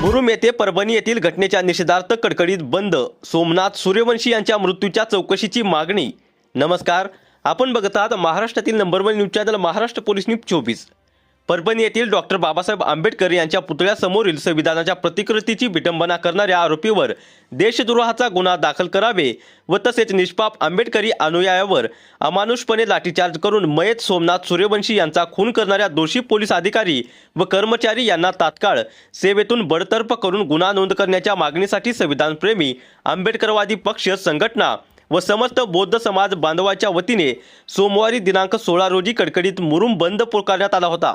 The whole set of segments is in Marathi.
मुरुम येथे परभणी येथील घटनेच्या निषेधार्थ कडकडीत बंद. सोमनाथ सूर्यवंशी यांच्या मृत्यूच्या चौकशीची मागणी. नमस्कार आपण बघत आहात महाराष्ट्रातील number one news channel Maharashtra police news चोवीस. परभणी येथील डॉक्टर बाबासाहेब आंबेडकर यांच्या पुतळ्यासमोरील संविधानाच्या प्रतिकृतीची विटंबना करणाऱ्या आरोपीवर देशद्रोहाचा गुन्हा दाखल करावे व तसेच निष्पाप आंबेडकरी अनुयायावर अमानुषपणे लाठीचार्ज करून मयत सोमनाथ सूर्यवंशी यांचा खून करणाऱ्या दोषी पोलीस अधिकारी व कर्मचारी यांना तात्काळ सेवेतून बडतर्फ करून गुन्हा नोंद करण्याच्या मागणीसाठी संविधानप्रेमी आंबेडकरवादी पक्ष संघटना व समस्त बौद्ध समाज बांधवाच्या वतीने सोमवारी दिनांक सोळा रोजी कडकडीत मुरुम बंद पुकारण्यात आला होता.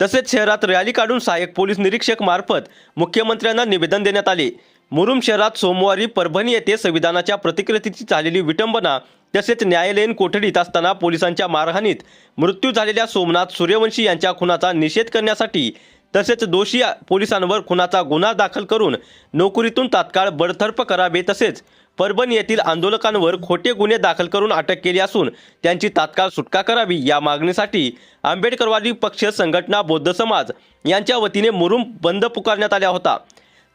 तसेच शहरात रॅली काढून सहाय्यक पोलीस निरीक्षक मार्फत मुख्यमंत्र्यांना निवेदन देण्यात आले. मुरुम शहरात सोमवारी परभणी येथे संविधानाच्या प्रतिकृतीची झालेली विटंबना तसेच न्यायालयीन कोठडीत असताना पोलिसांच्या मारहाणीत मृत्यू झालेल्या सोमनाथ सूर्यवंशी यांच्या खुनाचा निषेध करण्यासाठी तसेच दोषी पोलिसांवर खुनाचा गुन्हा दाखल करून नोकरीतून तात्काळ बडतर्फ करावे तसेच परभणी येथील आंदोलकांवर खोटे गुन्हे दाखल करून अटक केली असून त्यांची तात्काळ सुटका करावी या मागणीसाठी आंबेडकरवादी पक्ष संघटना बौद्ध समाज यांच्या वतीने मुरुम बंद पुकारण्यात आला होता.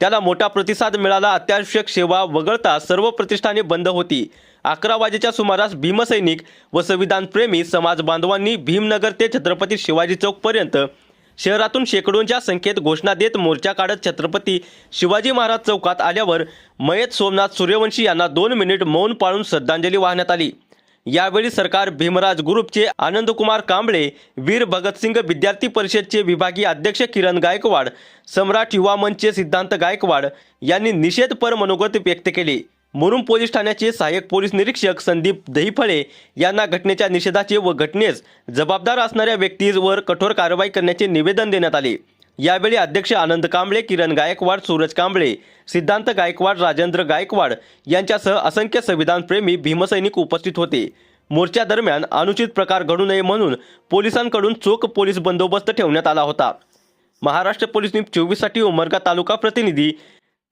त्याला मोठा प्रतिसाद मिळाला. अत्यावश्यक सेवा वगळता सर्व प्रतिष्ठाने बंद होती. अकरा वाजेच्या सुमारास भीमसैनिक व संविधानप्रेमी समाज बांधवांनी भीमनगर ते छत्रपती शिवाजी चौकपर्यंत शहरातून शेकडोंच्या संख्येत घोषणा देत मोर्चा काढत छत्रपती शिवाजी महाराज चौकात आल्यावर मयत सोमनाथ सूर्यवंशी यांना दोन मिनिट मौन पाळून श्रद्धांजली वाहण्यात आली. यावेळी सरकार भीमराज ग्रुपचे आनंदकुमार कांबळे वीर भगतसिंग विद्यार्थी परिषदचे विभागीय अध्यक्ष किरण गायकवाड सम्राट युवा मंचचे सिद्धांत गायकवाड यांनी निषेधपर मनोगत व्यक्त केले. मुरुम पोलीस ठाण्याचे सहाय्यक पोलीस निरीक्षक संदीप दहीफळे यांना घटनेच्या निषेधाचे व घटनेस जबाबदार असणाऱ्या व्यक्तीवर कठोर कारवाई करण्याचे निवेदन देण्यात आले. यावेळी अध्यक्ष आनंद कांबळे किरण गायकवाड सूरज कांबळे सिद्धांत गायकवाड राजेंद्र गायकवाड यांच्यासह असंख्य संविधानप्रेमी भीमसैनिक उपस्थित होते. मोर्चा दरम्यान अनुचित प्रकार घडू नये म्हणून पोलिसांकडून चोख पोलीस बंदोबस्त ठेवण्यात आला होता. महाराष्ट्र पोलीस न्यूज चोवीससाठी उमरगा तालुका प्रतिनिधी